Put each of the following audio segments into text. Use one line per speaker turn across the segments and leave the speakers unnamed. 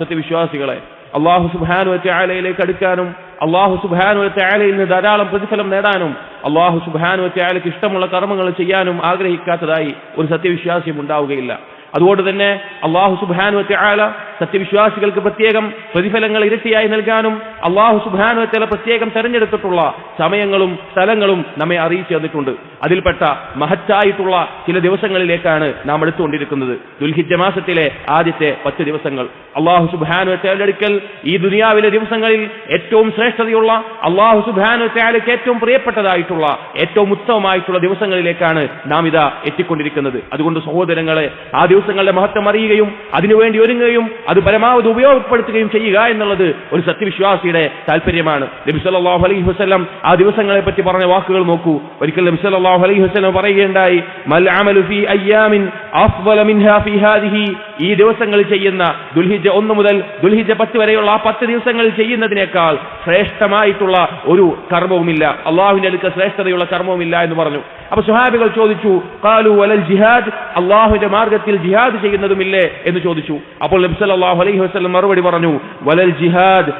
സത്യവിശ്വാസികളെ. അള്ളാഹു സുബാനു ത്യാലയിലേക്ക് അടുക്കാനും അള്ളാഹു സുബാനു ത്യാലയിൽ നിന്ന് ധാരാളം പ്രതിഫലം നേടാനും അള്ളാഹു സുബാനു ത്യാലയ്ക്ക് ഇഷ്ടമുള്ള കർമ്മങ്ങൾ ചെയ്യാനും ആഗ്രഹിക്കാത്തതായി ഒരു സത്യവിശ്വാസിയും ഉണ്ടാവുകയില്ല. അതുകൊണ്ട് തന്നെ അള്ളാഹു സുബാനു ത്യാല സത്യവിശ്വാസികൾക്ക് പ്രത്യേകം പ്രതിഫലങ്ങൾ ഇരട്ടിയായി നൽകാനും അള്ളാഹു സുബാനുവത്തല പ്രത്യേകം തെരഞ്ഞെടുത്തിട്ടുള്ള സമയങ്ങളും സ്ഥലങ്ങളും നമ്മെ അറിയിച്ചു തന്നിട്ടുണ്ട്. അതിൽപ്പെട്ട മഹച്ചായിട്ടുള്ള ചില ദിവസങ്ങളിലേക്കാണ് നാം എടുത്തുകൊണ്ടിരിക്കുന്നത്. ദുൽഹിജ മാസത്തിലെ ആദ്യത്തെ പത്ത് ദിവസങ്ങൾ. അള്ളാഹു സുബാനു അടുക്കൽ ഈ ദുനിയാവിലെ ദിവസങ്ങളിൽ ഏറ്റവും ശ്രേഷ്ഠതയുള്ള അള്ളാഹു സുബാനു ത്യാലയ്ക്ക് ഏറ്റവും പ്രിയപ്പെട്ടതായിട്ടുള്ള ഏറ്റവും ഉത്തമമായിട്ടുള്ള ദിവസങ്ങളിലേക്കാണ് നാം ഇതാ എത്തിക്കൊണ്ടിരിക്കുന്നത്. അതുകൊണ്ട് സഹോദരങ്ങളെ ആ ദിവസങ്ങളുടെ മഹത്വം അറിയുകയും അതിനുവേണ്ടി ഒരുങ്ങുകയും അത് പരമാവധി ഉപയോഗപ്പെടുത്തുകയും ചെയ്യുക എന്നുള്ളത് ഒരു സത്യവിശ്വാസിയുടെ താല്പര്യമാണ് നബി സല്ലല്ലാഹു അലൈഹി വസ്ലം ആ ദിവസങ്ങളെ പറ്റി പറഞ്ഞ വാക്കുകൾ നോക്കൂ. ഒരിക്കൽ നബി സല്ലല്ലാഹു അലൈഹി വസ്ലം പറയുകയുണ്ടായി മൽ അമലു ഫീ മിൻഹാ ഫി ഹാദിഹി ഈ ദിവസങ്ങൾ ചെയ്യുന്ന ദുൽഹിജ ഒന്ന് മുതൽ ദുൽഹിജ പത്ത് വരെയുള്ള ആ പത്ത് ദിവസങ്ങളിൽ ചെയ്യുന്നതിനേക്കാൾ ശ്രേഷ്ഠമായിട്ടുള്ള ഒരു കർമ്മവുമില്ല. അള്ളാഹുവിന്റെ അടുക്ക ശ്രേഷ്ഠതയുള്ള കർമ്മവുമില്ല എന്ന് പറഞ്ഞു. അപ്പൊ സുഹാബികൾ ചോദിച്ചു കാലു വലൽ ജിഹാദ്? അള്ളാഹുവിന്റെ മാർഗത്തിൽ ജിഹാദ് ചെയ്യുന്നതുമില്ലേ എന്ന് ചോദിച്ചു. അപ്പോൾ നബി സല്ലല്ലാഹു അലൈഹി വസ്ലം മറുപടി പറഞ്ഞു വലൽ ജിഹാദ്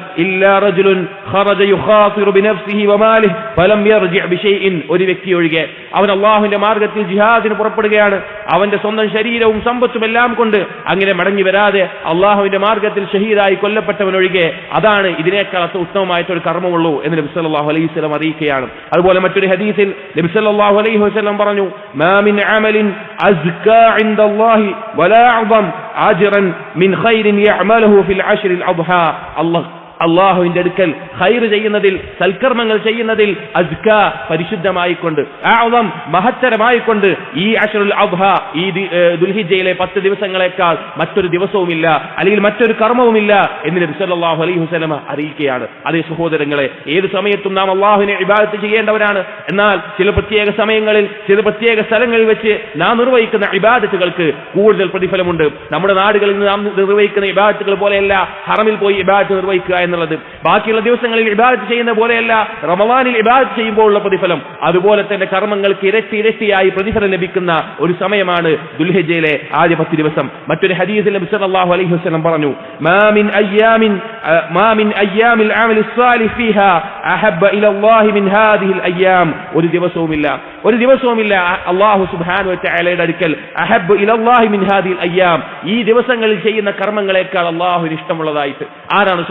ഒരു വ്യക്തി ഒഴികെ. അവൻ അള്ളാഹുവിന്റെ മാർഗത്തിൽ ജിഹാദിന് പുറപ്പെടുകയാണ്. അവന്റെ സ്വന്തം ശരീരവും സമ്പത്തും എല്ലാം കൊണ്ട് അങ്ങനെ മടങ്ങി വരാതെ അള്ളാഹുവിന്റെ മാർഗത്തിൽ ഷഹീദായി കൊല്ലപ്പെട്ടവൻ ഒഴികെ അതാണ് ഇതിനേക്കാൾ അത്ര ഉത്തമമായിട്ടൊരു കർമ്മമുള്ളൂ എന്ന് നബി സല്ലല്ലാഹു അലൈഹി വസല്ലം അറിയിക്കുകയാണ്. അതുപോലെ മറ്റൊരു ഹദീസിൽ നബി സല്ലല്ലാഹു അലൈഹി വസല്ലം പറഞ്ഞു മാമിൻ അമലിൻ ഇൻദല്ലാഹി വലാ അജ്റൻ മിൻ ഖൈരിൻ യഅമലുഹു ഫിൽ അശ്റിൽ അദ്ഹ. അല്ലാഹ് അള്ളാഹുവിന്റെ അടുക്കൽ ഹൈർ ചെയ്യുന്നതിൽ സൽക്കർമ്മങ്ങൾ ചെയ്യുന്നതിൽ അസ്ക പരിശുദ്ധമായിക്കൊണ്ട് ആവം മഹത്തരമായിക്കൊണ്ട് ഈ അഷറുൽ അബ്ഹ ഈ ദുൽഹിജയിലെ പത്ത് ദിവസങ്ങളെക്കാൾ മറ്റൊരു ദിവസവുമില്ല അല്ലെങ്കിൽ മറ്റൊരു കർമ്മവുമില്ല എന്ന് നബി സല്ലല്ലാഹു അലൈഹി വസല്ലമ അറിയിക്കുകയാണ്. അതേ സഹോദരങ്ങളെ ഏത് സമയത്തും നാം അള്ളാഹുവിനെ ഇബാദത്ത് ചെയ്യേണ്ടവരാണ്. എന്നാൽ ചില പ്രത്യേക സമയങ്ങളിൽ ചില പ്രത്യേക സ്ഥലങ്ങളിൽ വെച്ച് നാം നിർവഹിക്കുന്ന ഇബാദത്തുകൾക്ക് കൂടുതൽ പ്രതിഫലമുണ്ട്. നമ്മുടെ നാടുകളിൽ നാം നിർവഹിക്കുന്ന ഇബാദത്തുകൾ പോലെയല്ല ഹറമിൽ പോയി ഇബാദത്ത് നിർവഹിക്കുക എന്നുള്ളത്. ബാക്കിയുള്ള ദിവസങ്ങളിൽ ഇബാദത്ത് ചെയ്യുന്ന പോലെയല്ല റമവാനിൽ ഇബാദത്ത് ചെയ്യുമ്പോൾ ഉള്ള പ്രതിഫലം. അതുപോലെ തന്നെ കർമ്മങ്ങൾക്ക് ഇരട്ടി ഇരട്ടിയായി പ്രതിഫലം ലഭിക്കുന്ന ഒരു സമയമാണ് ദുൽഹജയിലെ ആദ്യ പത്ത് ദിവസം. മറ്റൊരു ഹദീസിൽ നബി സല്ലല്ലാഹു അലൈഹി വസല്ലം പറഞ്ഞു മാമിൻ അയ്യാമിൻ അഹ്, മാ മിൻ അയ്യാമിൽ അമലി സ്വാലിഹ് ഫീഹാ അഹബ്ബ മിൻ ഹാദിഹിൽ അയ്യാം. ഒരു ദിവസവുമില്ല. ഒരു ദിവസവുമില്ല അള്ളാഹു സുബ്ഹാനഹു അടുക്കൽ അഹബ്ബ ഇലല്ലാഹി മിൻ ഹാദിഹിൽ അയ്യാം. ഈ ദിവസങ്ങളിൽ ചെയ്യുന്ന കർമ്മങ്ങളെക്കാൾ അള്ളാഹുവിന് ഇഷ്ടമുള്ളതായിട്ട്. ആരാണ്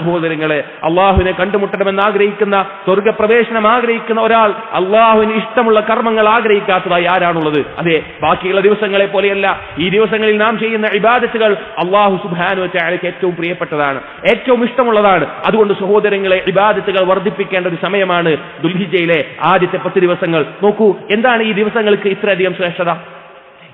സഹോദരങ്ങളെ അള്ളാഹുവിനെ കണ്ടുമുട്ടണമെന്ന് ആഗ്രഹിക്കുന്ന സ്വർഗപ്രവേശനം ആഗ്രഹിക്കുന്ന ഒരാൾ അള്ളാഹുവിന് ഇഷ്ടമുള്ള കർമ്മങ്ങൾ ആഗ്രഹിക്കാത്തതായി ആരാണുള്ളത്? അതെ ബാക്കിയുള്ള ദിവസങ്ങളെ പോലെയല്ല. ഈ ദിവസങ്ങളിൽ നാം ചെയ്യുന്ന ഇബാദത്തുകൾ അള്ളാഹു സുബാനു വച്ചാലയ്ക്ക് ഏറ്റവും പ്രിയപ്പെട്ടതാണ് ഏറ്റവും ഇഷ്ടമുള്ളതാണ്. അതുകൊണ്ട് സഹോദരങ്ങളെ ഇബാദത്തുകൾ വർദ്ധിപ്പിക്കേണ്ട ഒരു സമയമാണ് ദുൽഹിജയിലെ ആദ്യത്തെ പത്ത് ദിവസങ്ങൾ. നോക്കൂ എന്താണ് ഈ ദിവസങ്ങൾക്ക് ഇത്രയധികം ശ്രേഷ്ഠത?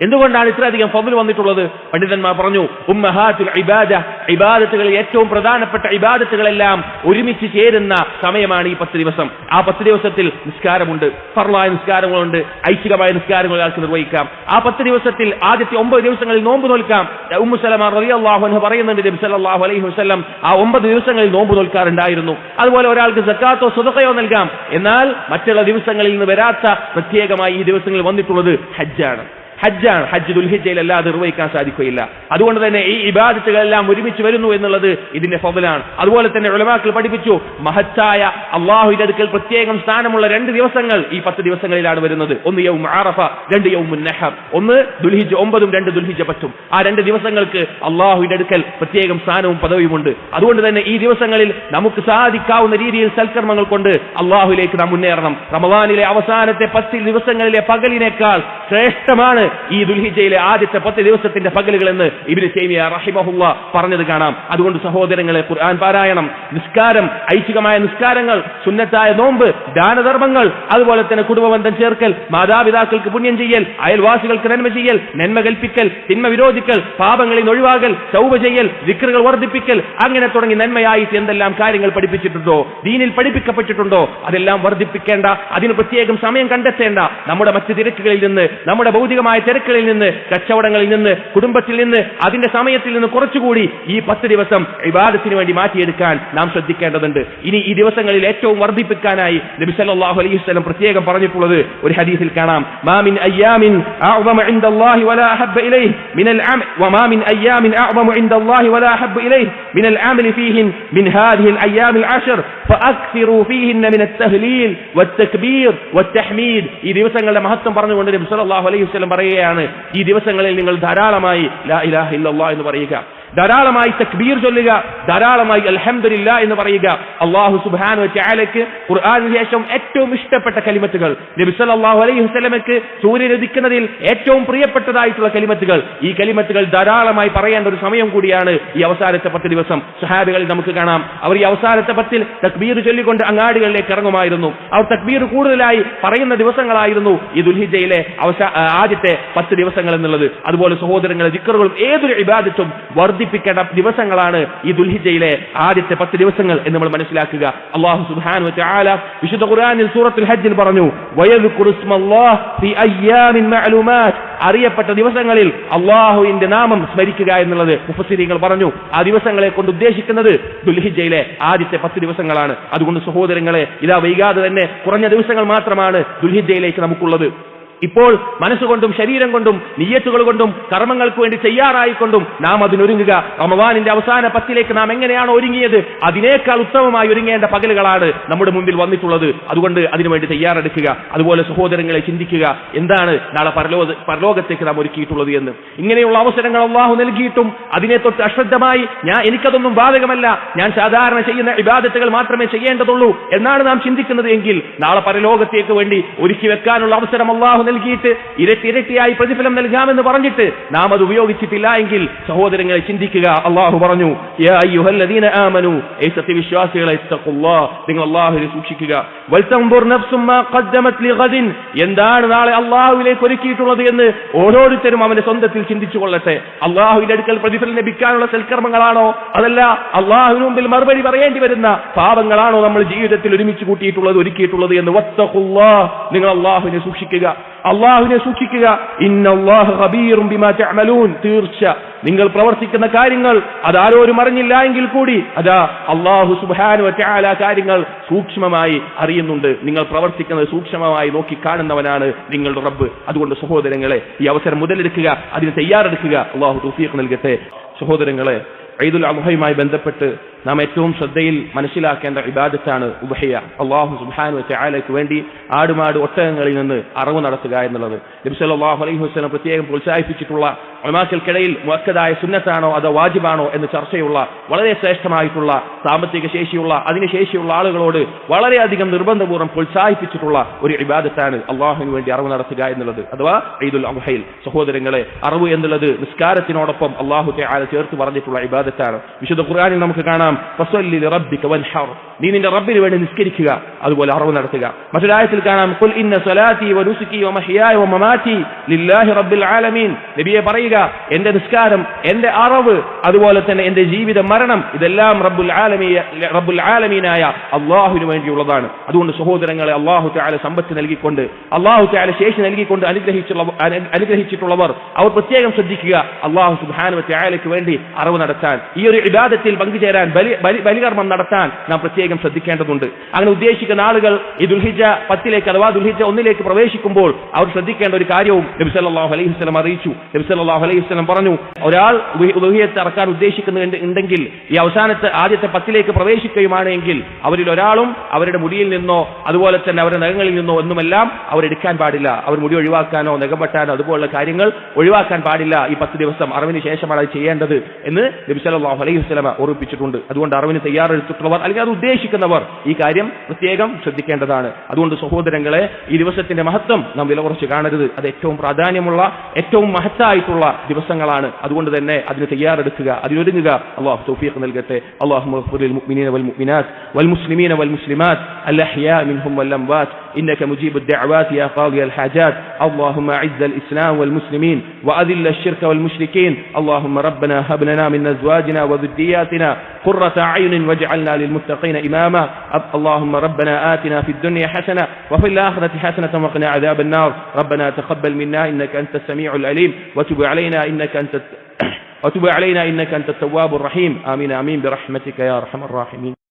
എന്തുകൊണ്ടാണ് ഇത്രയധികം ഫതിൽ വന്നിട്ടുള്ളത്? പണ്ഡിതന്മാർ പറഞ്ഞു ഉമ്മഹാത്തുൽ ഇബാദ ഇബാദത്തുകളിൽ ഏറ്റവും പ്രധാനപ്പെട്ട ഇബാദത്തുകളെല്ലാം ഒരുമിച്ച് ചേരുന്ന സമയമാണ് ഈ പത്ത് ദിവസം. ആ പത്ത് ദിവസത്തിൽ നിസ്കാരമുണ്ട്. ഫർലായ നിസ്കാരങ്ങളുണ്ട്. ഐച്ഛികമായ നിസ്കാരങ്ങൾ ഒരാൾക്ക് നിർവഹിക്കാം. ആ പത്ത് ദിവസത്തിൽ ആദ്യത്തെ ഒമ്പത് ദിവസങ്ങളിൽ നോമ്പ് നോൽക്കാം. ഉമ്മു സലമ അള്ളാഹു എന്ന് പറയുന്നുണ്ട് നബി സല്ലല്ലാഹു അലൈഹി വസ്ലം ആ ഒമ്പത് ദിവസങ്ങളിൽ നോമ്പ് നോൽക്കാറുണ്ടായിരുന്നു. അതുപോലെ ഒരാൾക്ക് സക്കാത്തോ സ്വതക്കയോ നൽകാം. എന്നാൽ മറ്റുള്ള ദിവസങ്ങളിൽ നിന്ന് വരാത്ത പ്രത്യേകമായി ഈ ദിവസങ്ങളിൽ വന്നിട്ടുള്ളത് ഹജ്ജാണ്. ഹജ്ജാണ്. ഹജ്ജ് ദുൽഹിജയിൽ നിർവഹിക്കാൻ സാധിക്കുകയില്ല. അതുകൊണ്ട് തന്നെ ഈ ഇബാദത്തുകളെല്ലാം ഒരുമിച്ച് വരുന്നു എന്നുള്ളത് ഇതിന്റെ ഫവലാണ് അതുപോലെ തന്നെ ഉളമാക്കൾ പഠിപ്പിച്ചു മഹത്തായ അള്ളാഹുവിന്റെ അടുക്കൽ പ്രത്യേകം സ്ഥാനമുള്ള രണ്ട് ദിവസങ്ങൾ ഈ പത്ത് ദിവസങ്ങളിലാണ് വരുന്നത്. ഒന്ന് യൗം ആറഫ രണ്ട് യൗം നഹർ. ഒന്ന് ദുൽഹിജ് ഒമ്പതും രണ്ട് ദുൽഹിജ പറ്റും ആ രണ്ട് ദിവസങ്ങൾക്ക് അള്ളാഹുവിന്റെ അടുക്കൽ പ്രത്യേകം സ്ഥാനവും പദവിയുമുണ്ട്. അതുകൊണ്ട് തന്നെ ഈ ദിവസങ്ങളിൽ നമുക്ക് സാധിക്കാവുന്ന രീതിയിൽ സൽക്കർമ്മങ്ങൾ കൊണ്ട് അള്ളാഹുലേക്ക് നാം മുന്നേറണം. റമദാനിലെ അവസാനത്തെ പത്ത് ദിവസങ്ങളിലെ പകലിനേക്കാൾ ശ്രേഷ്ഠമാണ് ഈ ദുൽഹിജയിലെ ആദ്യത്തെ പത്ത് ദിവസത്തിന്റെ പകലുകൾ എന്ന് ഇബിന് തൈമിയ റഹിമഹുല്ല പറഞ്ഞത് കാണാം. അതുകൊണ്ട് സഹോദരങ്ങളെ ഖുർആൻ പാരായണം നിസ്കാരം ഐച്ഛികമായ നിസ്കാരങ്ങൾ സുന്നത്തായ നോമ്പ് ദാനധർമ്മങ്ങൾ അതുപോലെ തന്നെ കുടുംബബന്ധം ചേർക്കൽ മാതാപിതാക്കൾക്ക് പുണ്യം ചെയ്യൽ അയൽവാസികൾക്ക് നന്മ ചെയ്യൽ നന്മ കൽപ്പിക്കൽ തിന്മ വിരോധിക്കൽ പാപങ്ങളിൽ ഒഴിവാകൽ ചൗവ ചെയ്യൽ വിക്രുകൾ വർദ്ധിപ്പിക്കൽ അങ്ങനെ തുടങ്ങി നന്മയായിട്ട് എന്തെല്ലാം കാര്യങ്ങൾ പഠിപ്പിച്ചിട്ടുണ്ടോ ദീനിൽ പഠിപ്പിക്കപ്പെട്ടിട്ടുണ്ടോ അതെല്ലാം വർദ്ധിപ്പിക്കേണ്ട അതിന് പ്രത്യേകം സമയം കണ്ടെത്തേണ്ട നമ്മുടെ മറ്റ് തിരക്കുകളിൽ നിന്ന് നമ്മുടെ ഭൗതികമായ തിരക്കുകളിൽ നിന്ന് കച്ചവടങ്ങളിൽ നിന്ന് കുടുംബത്തിൽ നിന്ന് അതിന്റെ സമയത്തിൽ നിന്ന് കുറച്ചുകൂടി ഈ പത്ത് ദിവസം വിവാദത്തിന് വേണ്ടി മാറ്റിയെടുക്കാൻ നാം ശ്രദ്ധിക്കേണ്ടതുണ്ട്. ഇനി ഈ ദിവസങ്ങളിൽ ഏറ്റവും വർദ്ധിപ്പിക്കാനായി നബി സല്ലല്ലാഹു അലൈഹി വസല്ലം പ്രത്യേകം പറഞ്ഞിട്ടുള്ളത് ഒരു ഹദീസിൽ കാണാം. മാമിൻ അയ്യാമിൻ അഅ്ദമ ഇൻദല്ലാഹി വലാ അഹബ്ബ ഇലൈഹി മിനൽ അമൽ വമാ മിൻ അയ്യാമിൻ അഅ്ദമ ഇൻദല്ലാഹി വലാ അഹബ്ബ ഇലൈഹി മിനൽ അമൽ ഫീഹിൻ മിൻ ഹാദിഹിൽ അയ്യാമിൽ അശർ الايام العشر فاكثروا فيهن من التهليل والتكبير والتحميد ഈ ദിവസങ്ങളുടെ മഹത്വം പറഞ്ഞുകൊണ്ട് നബി സല്ലല്ലാഹു അലൈഹി വസല്ലം പറയുകയാണ് ഈ ദിവസങ്ങളിൽ നിങ്ങൾ ധാരാളമായി ലാ ഇലാഹ ഇല്ലല്ലാഹ് എന്ന് പറയുക ധാരാളമായി തക്ബീർ ചൊല്ലുക ധാരാളമായി അലഹമില്ല എന്ന് പറയുക. അള്ളാഹു സുബ്ഹാനഹു വതആലയ്ക്ക് ഖുർആാനു ശേഷം ഏറ്റവും ഇഷ്ടപ്പെട്ട കലിമത്തുകൾ. നബി സല്ലല്ലാഹു അലൈഹി വസ്ലമയ്ക്ക് സൂര്യൻ ഉദിക്കുന്നതിൽ ഏറ്റവും പ്രിയപ്പെട്ടതായിട്ടുള്ള കലിമത്തുകൾ. ഈ കലിമത്തുകൾ ധാരാളമായി പറയേണ്ട ഒരു സമയം കൂടിയാണ് ഈ അവസാനത്തെ പത്ത് ദിവസം. സഹാബികളിൽ നമുക്ക് കാണാം. അവർ ഈ അവസാനത്തെ പത്തിൽ തക്ബീർ ചൊല്ലിക്കൊണ്ട് അങ്ങാടികളിലേക്ക് ഇറങ്ങുമായിരുന്നു. അവർ തക്ബീർ കൂടുതലായി പറയുന്ന ദിവസങ്ങളായിരുന്നു ഈ ദുൽഹിജയിലെ അവസാ ആദ്യത്തെ പത്ത് ദിവസങ്ങൾ എന്നുള്ളത്. അതുപോലെ സഹോദരങ്ങളെ ദിക്കറുകളും ഏതൊരു ഇബാദത്തും വർദ്ധിപ്പിക്കേണ്ട ദിവസങ്ങളാണ് ഈ ദുൽഹിജയിലെ ആദ്യത്തെ പത്ത് ദിവസങ്ങൾ എന്ന് നമ്മൾ മനസ്സിലാക്കുക. അള്ളാഹു സുബാനു വിശുദ്ധ ഖുർആനിൽ സൂറത്തുൽ ഹജ്ജിൽ പറഞ്ഞു അറിയപ്പെട്ട ദിവസങ്ങളിൽ അള്ളാഹുവിന്റെ നാമം സ്മരിക്കുക എന്നുള്ളത് മുഫസിരിങ്ങൾ പറഞ്ഞു. ആ ദിവസങ്ങളെ കൊണ്ട് ഉദ്ദേശിക്കുന്നത് ദുൽഹിജയിലെ ആദ്യത്തെ പത്ത് ദിവസങ്ങളാണ്. അതുകൊണ്ട് സഹോദരങ്ങളെ ഇതാ വൈകാതെ തന്നെ കുറഞ്ഞ ദിവസങ്ങൾ മാത്രമാണ് ദുൽഹിജയിലേക്ക് നമുക്കുള്ളത്. ഇപ്പോൾ മനസ്സുകൊണ്ടും ശരീരം കൊണ്ടും നീയത്തുകൾ കൊണ്ടും കർമ്മങ്ങൾക്ക് വേണ്ടി തയ്യാറായിക്കൊണ്ടും നാം അതിനൊരുങ്ങുക. റമവാനിന്റെ അവസാന പത്തിലേക്ക് നാം എങ്ങനെയാണ് ഒരുങ്ങിയത്? അതിനേക്കാൾ ഉത്തമമായി ഒരുങ്ങേണ്ട പകലുകളാണ് നമ്മുടെ മുമ്പിൽ വന്നിട്ടുള്ളത്. അതുകൊണ്ട് അതിനുവേണ്ടി തയ്യാറെടുക്കുക. അതുപോലെ സഹോദരങ്ങളെ ചിന്തിക്കുക. എന്താണ് നാളെ പരലോക പരലോകത്തേക്ക് നാം ഒരുക്കിയിട്ടുള്ളത് എന്ന്. ഇങ്ങനെയുള്ള അവസരങ്ങൾ അള്ളാഹു നൽകിയിട്ടും അതിനെ തൊട്ട് അശ്രദ്ധമായി ഞാൻ എനിക്കതൊന്നും ബാധകമല്ല. ഞാൻ സാധാരണ ചെയ്യുന്ന ഇബാദത്തുകൾ മാത്രമേ ചെയ്യേണ്ടതുള്ളൂ എന്നാണ് നാം ചിന്തിക്കുന്നത് എങ്കിൽ നാളെ പരലോകത്തേക്ക് വേണ്ടി ഒരുക്കി വെക്കാനുള്ള അവസരം അള്ളാഹു നൽകിയിട്ട് ഇരട്ടി ഇരട്ടിയായി പ്രതിഫലം നൽകാമെന്ന് പറഞ്ഞിട്ട് നാം അത് ഉപയോഗിച്ചിട്ടില്ല എങ്കിൽ സഹോദരങ്ങളെ ചിന്തിക്കുക. അള്ളാഹു പറഞ്ഞു ആമനു സത്യവിശ്വാസികളെ നിങ്ങൾ അള്ളാഹുവിനെ സൂക്ഷിക്കുക. എന്താണ് നാളെ അള്ളാഹുവിലേക്ക് ഒരുക്കിയിട്ടുള്ളത് എന്ന് ഓരോരുത്തരും അവന്റെ സ്വന്തത്തിൽ ചിന്തിച്ചു കൊള്ളട്ടെ അള്ളാഹുവിന്റെ അടുക്കൽ പ്രതിഫലം ലഭിക്കാനുള്ള സൽക്കർമ്മങ്ങളാണോ? അതല്ല അള്ളാഹുവിന് മുമ്പിൽ മറുപടി പറയേണ്ടി വരുന്ന പാപങ്ങളാണോ നമ്മൾ ജീവിതത്തിൽ ഒരുമിച്ച് കൂട്ടിയിട്ടുള്ളത് ഒരുക്കിയിട്ടുള്ളത് എന്ന്? നിങ്ങൾ അള്ളാഹുവിനെ സൂക്ഷിക്കുക. അള്ളാഹുവിനെ സൂക്ഷിക്കുക. ഇന്നല്ലാഹു ഖബീറും ബിമാ തഅമലൂൻ. തീർച്ച നിങ്ങൾ പ്രവർത്തിക്കുന്ന കാര്യങ്ങൾ അതാരോരും അറിഞ്ഞില്ല എങ്കിൽ കൂടി അതാ അള്ളാഹു സുബാനു വറ്റാല കാര്യങ്ങൾ സൂക്ഷ്മമായി അറിയുന്നുണ്ട്. നിങ്ങൾ പ്രവർത്തിക്കുന്നത് സൂക്ഷ്മമായി നോക്കി കാണുന്നവനാണ് നിങ്ങളുടെ റബ്ബ്. അതുകൊണ്ട് സഹോദരങ്ങളെ ഈ അവസരം മുതലെടുക്കുക അതിന് തയ്യാറെടുക്കുക. അള്ളാഹു തൗഫീഖ് നൽകട്ടെ. സഹോദരങ്ങളെ ഐദുൽ അദ്ഹയുമായി ബന്ധപ്പെട്ട് നാം ഏറ്റവും ശ്രദ്ധയിൽ മനസ്സിലാക്കേണ്ട ഇബാദത്താണ് ഉബഹയ അള്ളാഹു സുബ്ഹാനു വതആലയ്ക്ക് വേണ്ടി ആടുമാട് ഒട്ടകങ്ങളിൽ നിന്ന് അറിവ് നടത്തുക എന്നുള്ളത്. നബി സല്ലല്ലാഹു അലൈഹി വസല്ലം പ്രത്യേകം പ്രോത്സാഹിപ്പിച്ചിട്ടുള്ള ഒമാക്കൽക്കിടയിൽ മുഅക്കദായ സുന്നത്താണോ അതോ വാജിബാണോ എന്ന് ചർച്ചയുള്ള വളരെ ശ്രേഷ്ഠമായിട്ടുള്ള സാമ്പത്തിക ശേഷിയുള്ള അതിന് ശേഷിയുള്ള ആളുകളോട് വളരെയധികം നിർബന്ധപൂർവം പ്രോത്സാഹിപ്പിച്ചിട്ടുള്ള ഒരു ഇബാദത്താണ് അള്ളാഹുവിന് വേണ്ടി അറിവ് നടത്തുക എന്നുള്ളത്. അഥവാ ഈദുൽ അബുഹയിൽ സഹോദരങ്ങളെ അറിവ് എന്നുള്ളത് നിസ്കാരത്തിനോടൊപ്പം അള്ളാഹു തആല ചേർത്ത് പറഞ്ഞിട്ടുള്ള ഇബാദത്താണ്. വിശുദ്ധ ഖുർആനിൽ നമുക്ക് കാണാം ഫസല്ലി ലിറബ്ബിക വൻഹർ. നീ നിന്റെ റബ്ബിന് വേണ്ടി നിസ്കരിക്കുക അതുപോലെ അറിവ് നടത്തുക. മറ്റൊരായത്തിൽ കാണാം ഇന്ന ലില്ലാഹി റബ്ബിൽ ആലമീൻ. നബിയെ പറയുക എന്റെ നിസ്കാരം എന്റെ അറിവ് അതുപോലെ തന്നെ എന്റെ ജീവിത മരണം ഇതെല്ലാം റബ്ബുൽ റബ്ബുൽ ആലമീനായ അള്ളാഹുവിന് വേണ്ടിയുള്ളതാണ്. അതുകൊണ്ട് സഹോദരങ്ങളെ അള്ളാഹു തആല സമ്പത്ത് നൽകിക്കൊണ്ട് അള്ളാഹു തആല ശേഷി നൽകിക്കൊണ്ട് അനുഗ്രഹിച്ചുള്ള അനുഗ്രഹിച്ചിട്ടുള്ളവർ അവർ പ്രത്യേകം ശ്രദ്ധിക്കുക അള്ളാഹു സുബ്ഹാനഹു വതആലയ്ക്ക് വേണ്ടി അറിവ് നടത്താൻ ഈ ഒരു ഇബാദത്തിൽ പങ്കുചേരാൻ ബലി ബലി- ബലികർമ്മം നടത്താൻ നാം പ്രത്യേകം ശ്രദ്ധിക്കേണ്ടതുണ്ട്. അങ്ങനെ ഉദ്ദേശിക്കുന്ന ആളുകൾ ഈ ദുൽഹിജ പത്തിലേക്ക് അഥവാ ദുൽഹിജ ഒന്നിലേക്ക് പ്രവേശിക്കുമ്പോൾ അവർ ശ്രദ്ധിക്കേണ്ട ഒരു കാര്യവും നബി അലൈഹി വസ്ലം അറിയിച്ചു. നബി അലൈഹി വസ്ലം പറഞ്ഞു ഒരാൾ ദുഹിയത്ത് ഇറക്കാൻ ഉദ്ദേശിക്കുന്നുണ്ട് ഉണ്ടെങ്കിൽ ഈ അവസാനത്തെ ആദ്യത്തെ പത്തിലേക്ക് പ്രവേശിക്കുകയുമാണ് എങ്കിൽ അവരിൽ ഒരാളും അവരുടെ മുടിയിൽ നിന്നോ അതുപോലെ തന്നെ അവരുടെ നഖങ്ങളിൽ നിന്നോ ഒന്നുമെല്ലാം അവരെടുക്കാൻ പാടില്ല. അവർ മുടി ഒഴിവാക്കാനോ നഖം അതുപോലുള്ള കാര്യങ്ങൾ ഒഴിവാക്കാൻ പാടില്ല. ഈ പത്ത് ദിവസം അറിവിന് ശേഷമാണ് അത് ചെയ്യേണ്ടത് എന്ന് നബി അലൈഹി വസ്ലമ ഓർമ്മിപ്പിച്ചിട്ടുണ്ട് അതുകൊണ്ട് അറിവിന് തയ്യാറെടുത്തിട്ടുള്ളവർ അല്ലെങ്കിൽ അത് ഉദ്ദേശിക്കുന്നവർ ഈ കാര്യം പ്രത്യേകം ശ്രദ്ധിക്കേണ്ടതാണ് അതുകൊണ്ട് സഹോദരങ്ങളെ ഈ ദിവസത്തിന്റെ മഹത്വം നാം വില കുറച്ച് കാണരുത് അത് ഏറ്റവും പ്രാധാന്യമുള്ള ഏറ്റവും മഹത്തായിട്ടുള്ള ദിവസങ്ങളാണ് അതുകൊണ്ട് തന്നെ അതിന് തയ്യാറെടുക്കുക അതിനൊരുങ്ങുക അള്ളാഹു തൗഫീഖ് നൽകട്ടെ അള്ളാഹു للمؤمنين والمؤمنات والمسلمين والمسلمات الأحياء منهم والأموات إنك مجيب الدعوات يا قاضي الحاجات اللهم أعز الإسلام والمسلمين وأذل الشرك والمشركين اللهم ربنا هب لنا من أزواجنا وذرياتنا قرة قرة أعين واجعلنا للمتقين إماما. اللهم ربنا آتنا في الدنيا حسنة وفي الآخرة حسنة وقنا عذاب النار. ربنا تقبل منا إنك أنت السميع العليم. وتب علينا إنك أنت وتب علينا إنك أنت التواب الرحيم. آمين آمين. برحمتك يا أرحم الراحمين.